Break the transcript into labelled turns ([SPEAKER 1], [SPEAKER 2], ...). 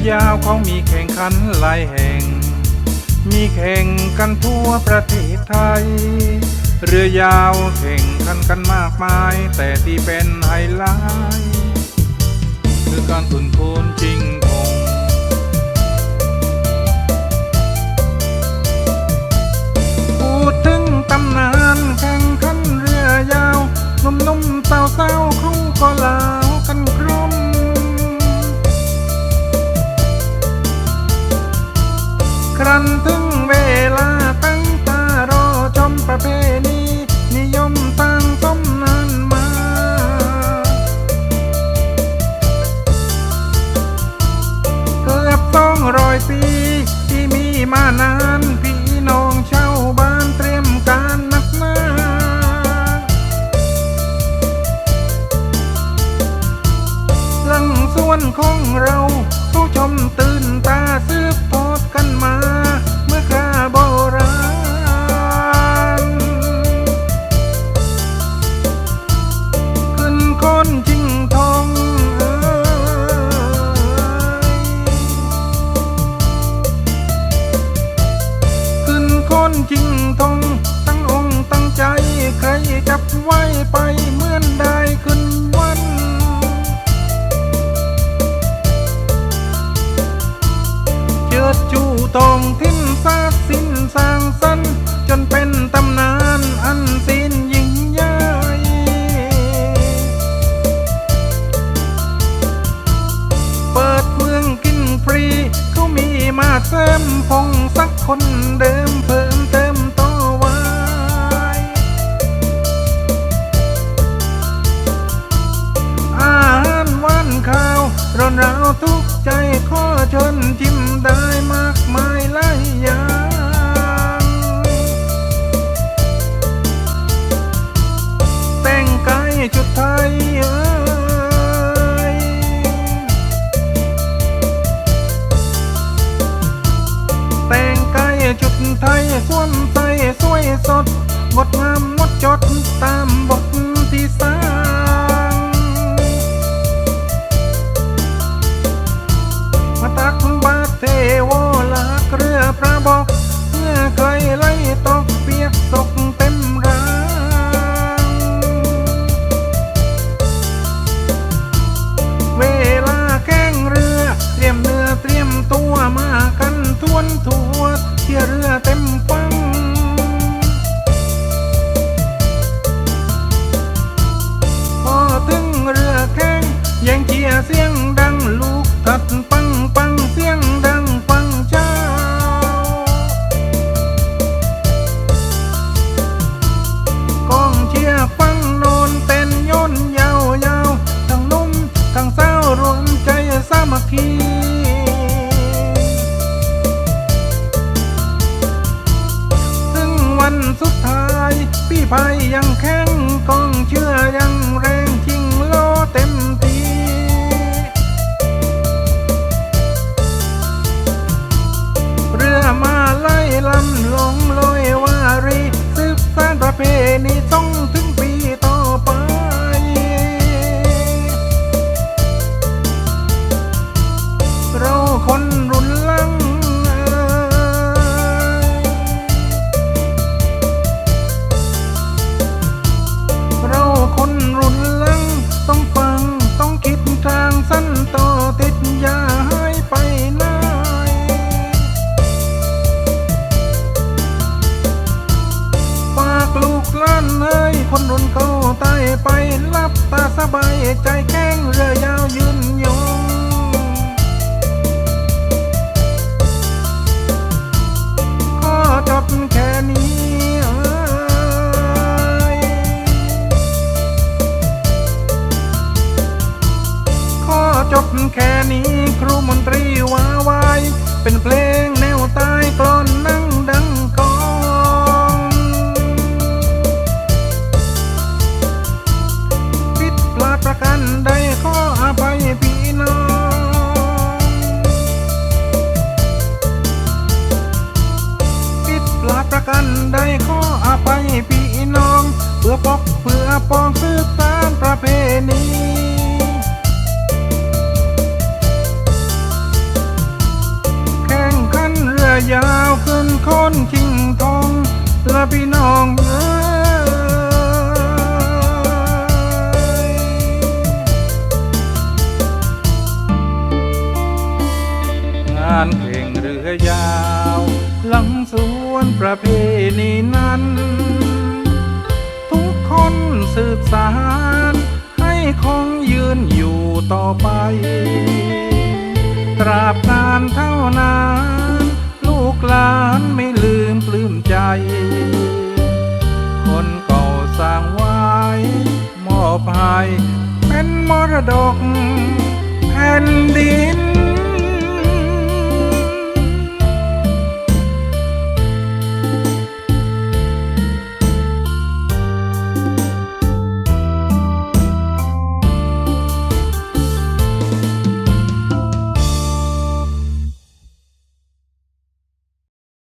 [SPEAKER 1] ือยาวเขามีแข่งขันหลายแห่ง มีแข่งกันทั่วประเทศไทย เรือยาวแข่งขันกันมากมาย แต่ที่เป็นไฮไลท์คือการตุนพูนจริงานานพี่น้องชาวบ้านเตรียมการนักหนาหลังส่วนของเรา มาเติมพงสักคนเดิมเพิ่มเติมต่อไว้อาหารวันข้าวร้อนราวทุกใจขอชนจิ้ม งดงามหมดจดตาันสุดท้าย พี่ภัยยังแข็งกองเชื่อยังแรงจริงโอเต็มทีเรือมาไล่ลำลงลอยวารีสืบสานประเพณีต้อง ล้านเอ้ยคนรุ่นเก่าตายไปรับตาสบายใจแข้งเรือยาวยืน พื่อปองสืบสานประเพณีแข่งขันเรือยาวขึ้นค้นชิงทองและพี่น้องเานเข่งเรือยาว หลังสวนประเพณีนั้น สารให้คงยืนอยู่ต่อไป ตราบนานเท่านาน ลูกหลานไม่ลืมปลื้มใจ คนเก่าสร้างไว้ มอบให้เป็นมรดก แผ่นดิน